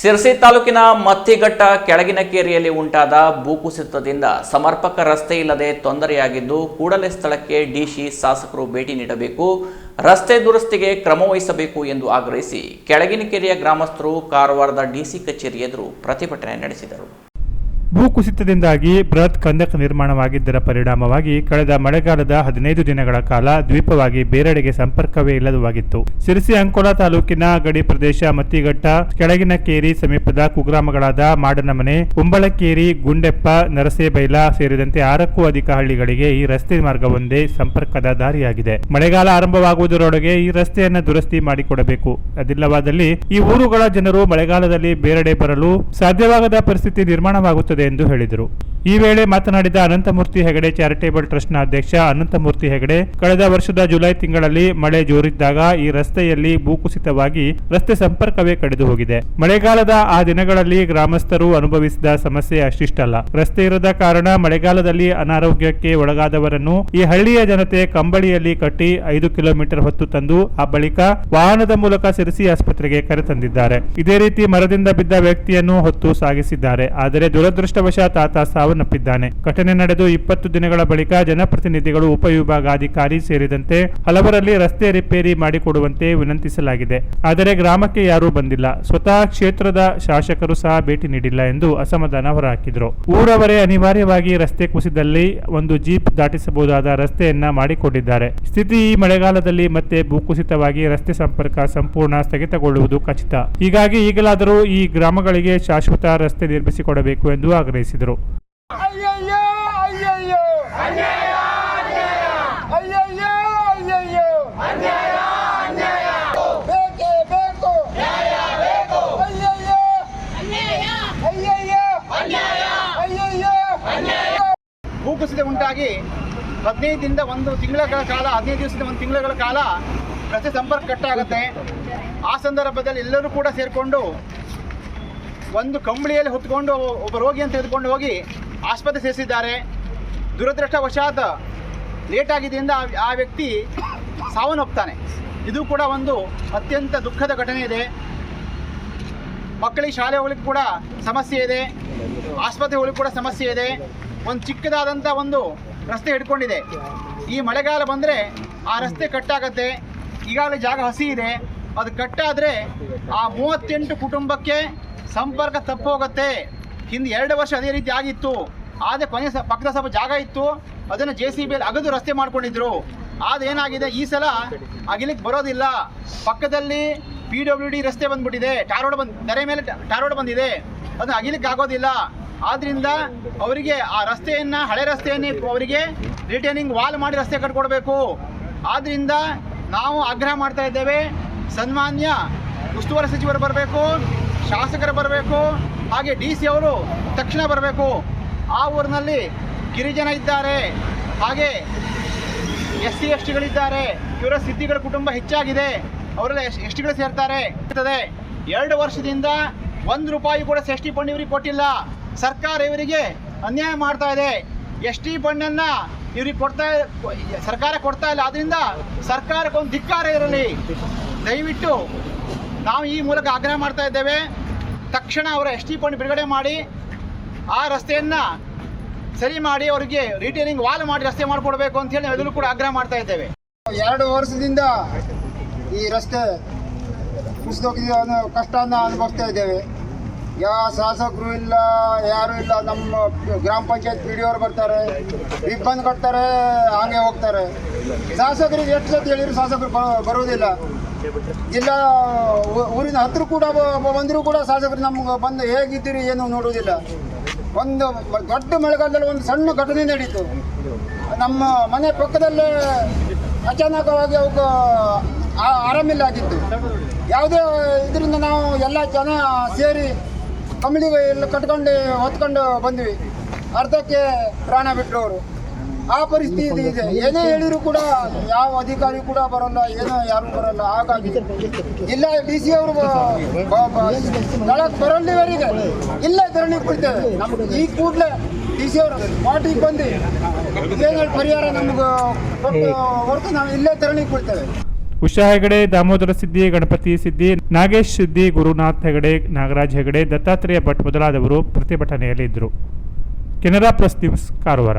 ಸಿರಸಿ ತಾಲೂಕಿನ ಮತ್ತಿಘಟ್ಟ ಕೆಳಗಿನ ಕೇರಿಯಲ್ಲಿ ಉಂಟಾದ ಭೂಕುಸಿತದಿಂದ ಸಮರ್ಪಕ ರಸ್ತೆ ಇಲ್ಲದೆ ತೊಂದರೆಯಾಗಿದ್ದು ಕೂಡಲೇ ಸ್ಥಳಕ್ಕೆ ಡಿಸಿ ಶಾಸಕರು ಭೇಟಿ ನೀಡಬೇಕು. ರಸ್ತೆ ದುರಸ್ತಿಗೆ ಕ್ರಮವಹಿಸಬೇಕು ಎಂದು ಆಗ್ರಹಿಸಿ ಕೆಳಗಿನ ಕೆರೆಯ ಗ್ರಾಮಸ್ಥರು ಕಾರವಾರದ ಡಿಸಿ ಕಚೇರಿ ಎದುರು ಪ್ರತಿಭಟನೆ ನಡೆಸಿದರು. ಭೂಕುಸಿತದಿಂದಾಗಿ ಬೃಹತ್ ಕಂದಕ ನಿರ್ಮಾಣವಾಗಿದ್ದರ ಪರಿಣಾಮವಾಗಿ ಕಳೆದ ಮಳೆಗಾಲದ ಹದಿನೈದು ದಿನಗಳ ಕಾಲ ದ್ವೀಪವಾಗಿ ಬೇರೆಡೆಗೆ ಸಂಪರ್ಕವೇ ಇಲ್ಲದವಾಗಿತ್ತು. ಸಿರಿಸಿ ಅಂಕೋಲಾ ತಾಲೂಕಿನ ಗಡಿ ಪ್ರದೇಶ ಮತ್ತಿಘಟ್ಟ ಕೆಳಗಿನ ಕೇರಿ ಸಮೀಪದ ಕುಗ್ರಾಮಗಳಾದ ಮಾಡನಮನೆ, ಕುಂಬಳಕೇರಿ, ಗುಂಡೆಪ್ಪ, ನರಸೇಬೈಲ ಸೇರಿದಂತೆ ಆರಕ್ಕೂ ಅಧಿಕ ಹಳ್ಳಿಗಳಿಗೆ ಈ ರಸ್ತೆ ಮಾರ್ಗವೊಂದೇ ಸಂಪರ್ಕದ ದಾರಿಯಾಗಿದೆ. ಮಳೆಗಾಲ ಆರಂಭವಾಗುವುದರೊಳಗೆ ಈ ರಸ್ತೆಯನ್ನು ದುರಸ್ತಿ ಮಾಡಿಕೊಡಬೇಕು. ಅದಿಲ್ಲವಾದಲ್ಲಿ ಈ ಊರುಗಳ ಜನರು ಮಳೆಗಾಲದಲ್ಲಿ ಬೇರೆಡೆ ಬರಲು ಸಾಧ್ಯವಾಗದ ಪರಿಸ್ಥಿತಿ ನಿರ್ಮಾಣವಾಗುತ್ತದೆ ಎಂದು ಹೇಳಿದರು. ಈ ವೇಳೆ ಮಾತನಾಡಿದ ಅನಂತಮೂರ್ತಿ ಹೆಗಡೆ ಚಾರಿಟೇಬಲ್ ಟ್ರಸ್ಟ್ನ ಅಧ್ಯಕ್ಷ ಅನಂತಮೂರ್ತಿ ಹೆಗಡೆ, ಕಳೆದ ವರ್ಷದ ಜುಲೈ ತಿಂಗಳಲ್ಲಿ ಮಳೆ ಜೋರಿದ್ದಾಗ ಈ ರಸ್ತೆಯಲ್ಲಿ ಭೂಕುಸಿತವಾಗಿ ರಸ್ತೆ ಸಂಪರ್ಕವೇ ಕಡಿದು ಹೋಗಿದೆ. ಮಳೆಗಾಲದ ಆ ದಿನಗಳಲ್ಲಿ ಗ್ರಾಮಸ್ಥರು ಅನುಭವಿಸಿದ ಸಮಸ್ಯೆ ಅಷ್ಟಿಷ್ಟಲ್ಲ. ರಸ್ತೆ ಇರದ ಕಾರಣ ಮಳೆಗಾಲದಲ್ಲಿ ಅನಾರೋಗ್ಯಕ್ಕೆ ಒಳಗಾದವರನ್ನು ಈ ಹಳ್ಳಿಯ ಜನತೆ ಕಂಬಳಿಯಲ್ಲಿ ಕಟ್ಟಿ ಐದು ಕಿಲೋಮೀಟರ್ ಹೊತ್ತು ತಂದು ಆ ಬಳಿಕ ವಾಹನದ ಮೂಲಕ ಸಿರಿಸಿ ಆಸ್ಪತ್ರೆಗೆ ಕರೆತಂದಿದ್ದಾರೆ. ಇದೇ ರೀತಿ ಮರದಿಂದ ಬಿದ್ದ ವ್ಯಕ್ತಿಯನ್ನು ಹೊತ್ತು ಸಾಗಿಸಿದ್ದಾರೆ. ಆದರೆ ದುರದೃಷ್ಟವಶಾತ್ ಆತ ಸಾವನ್ನಪ್ಪಿದ್ದಾನೆ. ಘಟನೆ ನಡೆದು ಇಪ್ಪತ್ತು ದಿನಗಳ ಬಳಿಕ ಜನಪ್ರತಿನಿಧಿಗಳು ಉಪವಿಭಾಗಾಧಿಕಾರಿ ಸೇರಿದಂತೆ ಹಲವರಲ್ಲಿ ರಸ್ತೆ ರಿಪೇರಿ ಮಾಡಿಕೊಡುವಂತೆ ವಿನಂತಿಸಲಾಗಿದೆ. ಆದರೆ ಗ್ರಾಮಕ್ಕೆ ಯಾರೂ ಬಂದಿಲ್ಲ. ಸ್ವತಃ ಕ್ಷೇತ್ರದ ಶಾಸಕರು ಸಹ ಭೇಟಿ ನೀಡಿಲ್ಲ ಎಂದು ಅಸಮಾಧಾನ ಹೊರಹಾಕಿದ್ರು. ಊರವರೇ ಅನಿವಾರ್ಯವಾಗಿ ರಸ್ತೆ ಕುಸಿದಲ್ಲಿ ಒಂದು ಜೀಪ್ ದಾಟಿಸಬಹುದಾದ ರಸ್ತೆಯನ್ನ ಮಾಡಿಕೊಂಡಿದ್ದಾರೆ. ಸ್ಥಿತಿ ಈ ಮಳೆಗಾಲದಲ್ಲಿ ಮತ್ತೆ ಭೂಕುಸಿತವಾಗಿ ರಸ್ತೆ ಸಂಪರ್ಕ ಸಂಪೂರ್ಣ ಸ್ಥಗಿತಗೊಳ್ಳುವುದು ಖಚಿತ. ಹೀಗಾಗಿ ಈಗಲಾದರೂ ಈ ಗ್ರಾಮಗಳಿಗೆ ಶಾಶ್ವತ ರಸ್ತೆ ನಿರ್ಮಿಸಿಕೊಡಬೇಕು ಎಂದು ಆಗ್ರಹಿಸಿದರು. ಅಯ್ಯಯ್ಯೋ ಅಯ್ಯಯ್ಯೋ. ಅನ್ಯಾಯ ಅಯ್ಯಯ್ಯೋ ಅಯ್ಯಯ್ಯೋ. ಅನ್ಯಾಯ ಅನ್ಯಾಯ ಬೇಕೇ ಬೇಕು. ನ್ಯಾಯ ಬೇಕು ಅಯ್ಯಯ್ಯೋ. ಅಯ್ಯಯ್ಯೋ. ಅನ್ಯಾಯ ಅಯ್ಯಯ್ಯೋ. ಅನ್ಯಾಯ ಭೂಕುಸಿತ ಉಂಟಾಗಿ ಹದಿನೈದಿಂದ ಒಂದು ತಿಂಗಳ ಕಾಲ ಹದಿನೈದು ದಿವಸದ ಒಂದು ತಿಂಗಳ ಕಾಲ ರಸ್ತೆ ಸಂಪರ್ಕ ಕಟ್ಟಾಗುತ್ತೆ. ಆ ಸಂದರ್ಭದಲ್ಲಿ ಎಲ್ಲರೂ ಕೂಡ ಸೇರಿಕೊಂಡು ಒಂದು ಕಂಬಳಿಯಲ್ಲಿ ಹೊತ್ಕೊಂಡು ಒಬ್ಬ ರೋಗಿಯನ್ನು ತೆಗೆದುಕೊಂಡು ಹೋಗಿ ಆಸ್ಪತ್ರೆ ಸೇರಿಸಿದ್ದಾರೆ. ದುರದೃಷ್ಟವಶಾತ್ ಲೇಟ್ ಆಗಿದ್ದರಿಂದ ಆ- ವ್ಯಕ್ತಿ ಸಾವನ್ನಪ್ತಾನೆ ಇದು ಕೂಡ ಒಂದು ಅತ್ಯಂತ ದುಃಖದ ಘಟನೆ ಇದೆ. ಮಕ್ಕಳಿಗೆ ಶಾಲೆ ಹೋಗ್ಲಿಕ್ಕೆ ಕೂಡ ಸಮಸ್ಯೆ ಇದೆ. ಆಸ್ಪತ್ರೆ ಹೋಗ್ಲಿಕ್ಕೆ ಕೂಡ ಸಮಸ್ಯೆ ಇದೆ. ಒಂದು ಚಿಕ್ಕದಾದಂಥ ಒಂದು ರಸ್ತೆ ಹಿಡ್ಕೊಂಡಿದೆ. ಈ ಮಳೆಗಾಲ ಬಂದರೆ ಆ ರಸ್ತೆ ಕಟ್ಟಾಗತ್ತೆ. ಈಗಾಗಲೇ ಜಾಗ ಹಸಿ ಇದೆ. ಅದು ಕಟ್ಟಾದರೆ ಆ ಮೂವತ್ತೆಂಟು ಕುಟುಂಬಕ್ಕೆ ಸಂಪರ್ಕ ತಪ್ಪೋಗುತ್ತೆ ಹಿಂದೆ ಎರಡು ವರ್ಷ ಅದೇ ರೀತಿ ಆಗಿತ್ತು. ಆದರೆ ಕೊನೆ ಸ, ಪಕ್ಕದ ಸ್ವಲ್ಪ ಜಾಗ ಇತ್ತು. ಅದನ್ನು ಜೆ ಸಿ ಬಿಯಲ್ಲಿ ಅಗದು ರಸ್ತೆ ಮಾಡ್ಕೊಂಡಿದ್ರು. ಅದೇನಾಗಿದೆ ಏನಾಗಿದೆ? ಈ ಸಲ ಅಗಿಲಿಕ್ಕೆ ಬರೋದಿಲ್ಲ. ಪಕ್ಕದಲ್ಲಿ ಪಿ ಡಬ್ಲ್ಯೂ ಡಿ ರಸ್ತೆ ಬಂದ್ಬಿಟ್ಟಿದೆ. ಟಾರ್ ರೋಡ್ ಬಂದ್ ದರೆ ಮೇಲೆ ಟಾರ್ ರೋಡ್ ಬಂದಿದೆ. ಅದನ್ನು ಅಗಿಲಿಕ್ಕೆ ಆಗೋದಿಲ್ಲ. ಆದ್ರಿಂದ ಅವರಿಗೆ ಆ ರಸ್ತೆಯನ್ನು, ಹಳೆ ರಸ್ತೆಯನ್ನೇ ಅವರಿಗೆ ರಿಟರ್ನಿಂಗ್ ವಾಲ್ ಮಾಡಿ ರಸ್ತೆ ಕಟ್ಕೊಡ್ಬೇಕು. ಆದ್ರಿಂದ ನಾವು ಆಗ್ರಹ ಮಾಡ್ತಾ ಇದ್ದೇವೆ. ಸನ್ಮಾನ್ಯ ಉಸ್ತುವಾರಿ ಸಚಿವರು ಬರಬೇಕು. ಶಾಸಕರು ಬರಬೇಕು, ಹಾಗೆ ಡಿ ಸಿ ಅವರು ತಕ್ಷಣ ಬರಬೇಕು. ಆ ಊರಿನಲ್ಲಿ ಗಿರಿಜನ ಇದ್ದಾರೆ. ಹಾಗೆ ಎಸ್ ಸಿ ಎಸ್ ಟಿಗಳಿದ್ದಾರೆ. ಇವರ ಸಿದ್ಧಿಗಳ ಕುಟುಂಬ ಹೆಚ್ಚಾಗಿದೆ. ಅವರೆಲ್ಲ ಎಸ್ ಟಿಗಳು ಸೇರ್ತಾರೆ. ಇರ್ತದೆ ಎರಡು ವರ್ಷದಿಂದ ಒಂದು ರೂಪಾಯಿ ಕೂಡ ಎಸ್ ಟಿ ಫಂಡ್ ಇವರಿಗೆ ಕೊಟ್ಟಿಲ್ಲ. ಸರ್ಕಾರ ಇವರಿಗೆ ಅನ್ಯಾಯ ಮಾಡ್ತಾ ಇದೆ. ಎಸ್ ಟಿ ಫಂಡನ್ನು ಇವ್ರಿಗೆ ಕೊಡ್ತಾ ಸರ್ಕಾರ ಕೊಡ್ತಾ ಇಲ್ಲ. ಆದ್ದರಿಂದ ಸರ್ಕಾರಕ್ಕೊಂದು ಧಿಕ್ಕಾರ ಇರಲಿ ದಯವಿಟ್ಟು ನಾವು ಈ ಮೂಲಕ ಆಗ್ರಹ ಮಾಡ್ತಾ ಇದ್ದೇವೆ. ತಕ್ಷಣ ಅವರ ಎಸ್ ಟಿ ಫಂಡ್ ಬಿಡುಗಡೆ ಮಾಡಿ, ಆ ರಸ್ತೆಯನ್ನು ಸರಿ ಮಾಡಿ, ಅವರಿಗೆ ರಿಟೇನಿಂಗ್ ವಾಲ್ ಮಾಡಿ ರಸ್ತೆ ಮಾಡಿಕೊಡ್ಬೇಕು ಅಂತ ಹೇಳಿ ಅದನ್ನು ಕೂಡ ಆಗ್ರಹ ಮಾಡ್ತಾ ಇದ್ದೇವೆ. ಎರಡು ವರ್ಷದಿಂದ ಈ ರಸ್ತೆ ಕುಸಿದೋಗಿದ ಕಷ್ಟವನ್ನು ಅನುಭವಿಸ್ತಾ ಇದ್ದೇವೆ. ಯಾವ ಶಾಸಕರು ಇಲ್ಲ, ಯಾರು ಇಲ್ಲ, ನಮ್ಮ ಗ್ರಾಮ ಪಂಚಾಯತ್ ಪಿ ಡಿ ಅವ್ರು ಬರ್ತಾರೆ ರಿಬ್ಬನ್ ಕಟ್ತಾರೆ, ಹಾಗೆ ಹೋಗ್ತಾರೆ. ಶಾಸಕರಿಗೆ ಎಷ್ಟು ಸತಿ ಹೇಳಿದ್ರು ಶಾಸಕರು ಬರೋದಿಲ್ಲ ಇಲ್ಲ ಊರಿನ ಹತ್ರ ಕೂಡ ಬಂದರೂ ಕೂಡ ಶಾಸಕರು ನಮ್ಗೆ ಬಂದು ಹೇಗಿದ್ದೀರಿ ಏನು ನೋಡುವುದಿಲ್ಲ. ಒಂದು ದೊಡ್ಡ ಮಳೆಗಾಲದಲ್ಲಿ ಒಂದು ಸಣ್ಣ ಘಟನೆ ನಡೀತು. ನಮ್ಮ ಮನೆ ಪಕ್ಕದಲ್ಲೇ ಅಚಾನಕವಾಗಿ ಅವಕ್ಕೆ ಆರಾಮಿಲ್ಲ ಆಗಿತ್ತು ಯಾವುದೇ ಇದರಿಂದ ನಾವು ಎಲ್ಲ ಜನ ಸೇರಿ ಕಂಬಳಿಗೆ ಎಲ್ಲ ಕಟ್ಕೊಂಡು ಹೊತ್ಕೊಂಡು ಬಂದ್ವಿ. ಅರ್ಧಕ್ಕೆ ಪ್ರಾಣ ಬಿಟ್ಟರು ಅವರು ಆ ಪರಿಸ್ಥಿತಿ ಇದೆ. ಏನೇ ಹೇಳಿದ್ರು ಕೂಡ ಯಾವ ಅಧಿಕಾರಿ ಕೂಡ ಬರಲ್ಲ, ಏನೋ ಯಾರು ಬರಲ್ಲ. ಹಾಗಾಗಿ ಇಲ್ಲ ಡಿ ಸಿ ಅವರು ಸ್ಥಳಕ್ಕೆ ಬರಲ್ಲಿವರೆಗೆ ಇಲ್ಲ, ಧರಣಿ ಕೊಡ್ತೇವೆ ನಮ್ಗೆ ಈ ಕೂಡಲೇ ಡಿ ಸಿ ಅವರು ಪಾರ್ಟಿಗೆ ಬಂದು ಪರಿಹಾರ ನಮ್ಗೆ ಹೊರತು ನಾವು ಇಲ್ಲೇ ಧರಣಿ ಕೊಡ್ತೇವೆ ಉಷಾ ಹೆಗಡೆ ದಾಮೋದರ ಸಿದ್ದಿ ಗಣಪತಿ ಸಿದ್ದಿ ನಾಗೇಶ್ ಸಿದ್ದಿ ಗುರುನಾಥ್ ಹೆಗಡೆ, ನಾಗರಾಜ್ ಹೆಗಡೆ, ದತ್ತಾತ್ರೇಯ ಭಟ್ ಮೊದಲಾದವರು ಪ್ರತಿಭಟನೆಯಲ್ಲಿದ್ದರು ಕೆನರಾ ಪ್ರೆಸ್ ನ್ಯೂಸ್ ಕಾರವಾರ.